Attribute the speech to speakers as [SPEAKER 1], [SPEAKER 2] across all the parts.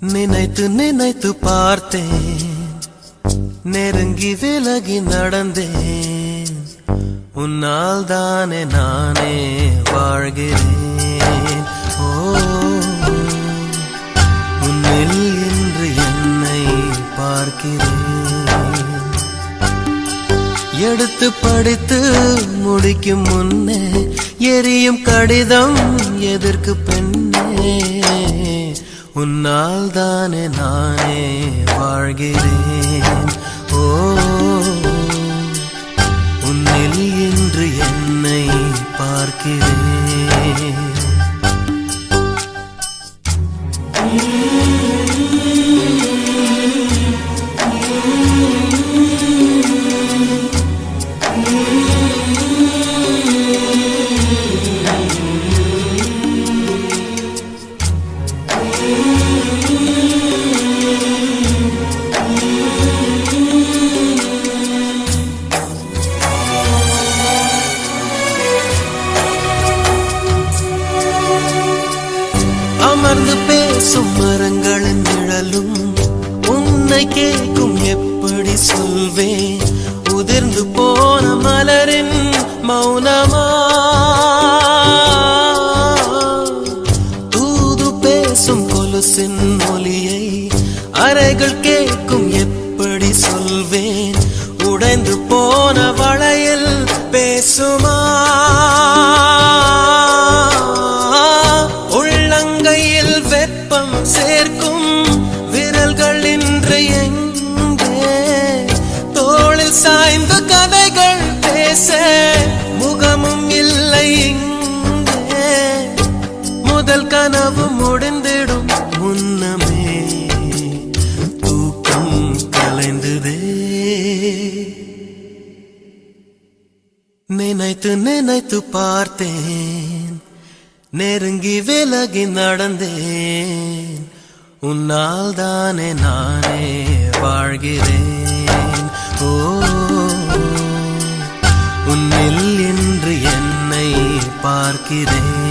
[SPEAKER 1] நினைத்து நினைத்து பார்த்தேன். நெருங்கி விலகி நடந்தேன். உன்னால் தானே நானே வாழ்கிறேன். ஓ உன்னில் இன்று என்னை பார்க்கிறேன். எடுத்து படித்து முடிக்கும் முன்னே எரியும் கடிதம் எதற்கு பெண்ணே உன்னால் தானே நானே வாழ்கிறேன். ஓ உன்னில் இன்று என்னை பார்க்கிறேன். அமர்ந்து பேசும் மரங்களின் நிழலும் உன்னை கேட்கும் எப்படி சொல்வேன்? உதிர்ந்து போன மலரின் மௌனமா? தூது பேசும் கொலுசின் மொழியை அறைகள் கேட்கும் எப்படி சொல்வேன்? உடைந்து போன வளையல் பேசுமா? சேர்க்கும் விரல்கள் இன்று எங்கே? தோளில் சாய்ந்த கதைகள் பேச முகமும் இல்லை இங்கே. முதல் கனவு முடிந்திடும் முன்னமே. தூக்கம் கலைந்ததே. நினைத்து நினைத்து பார்த்தேன். நெருங்கி விலகி நடந்தேன். உன்னால் தானே நானே வாழ்கிறேன். ஓ உன்னில் என்று என்னை பார்க்கிறேன்.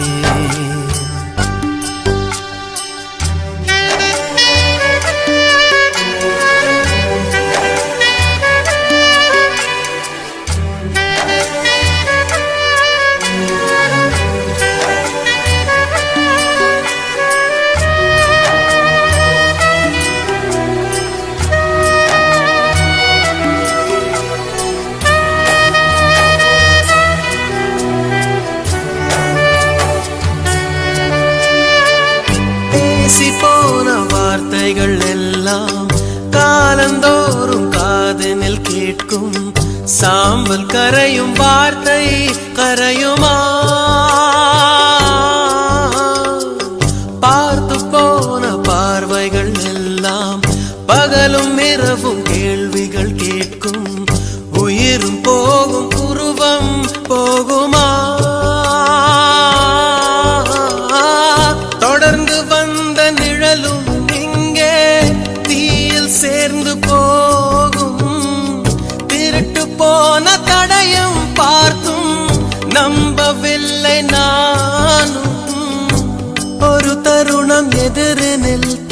[SPEAKER 1] வார்த்தைகள் எல்லாம் காலந்தோறும் காதனில் கேட்கும். சாம்பல் கரையும் வார்த்தை கரையுமா? போகும். திருட்டு போன தடையும் பார்த்தும் நம்பவில்லை நானும். ஒரு தருணம் எதிரினில்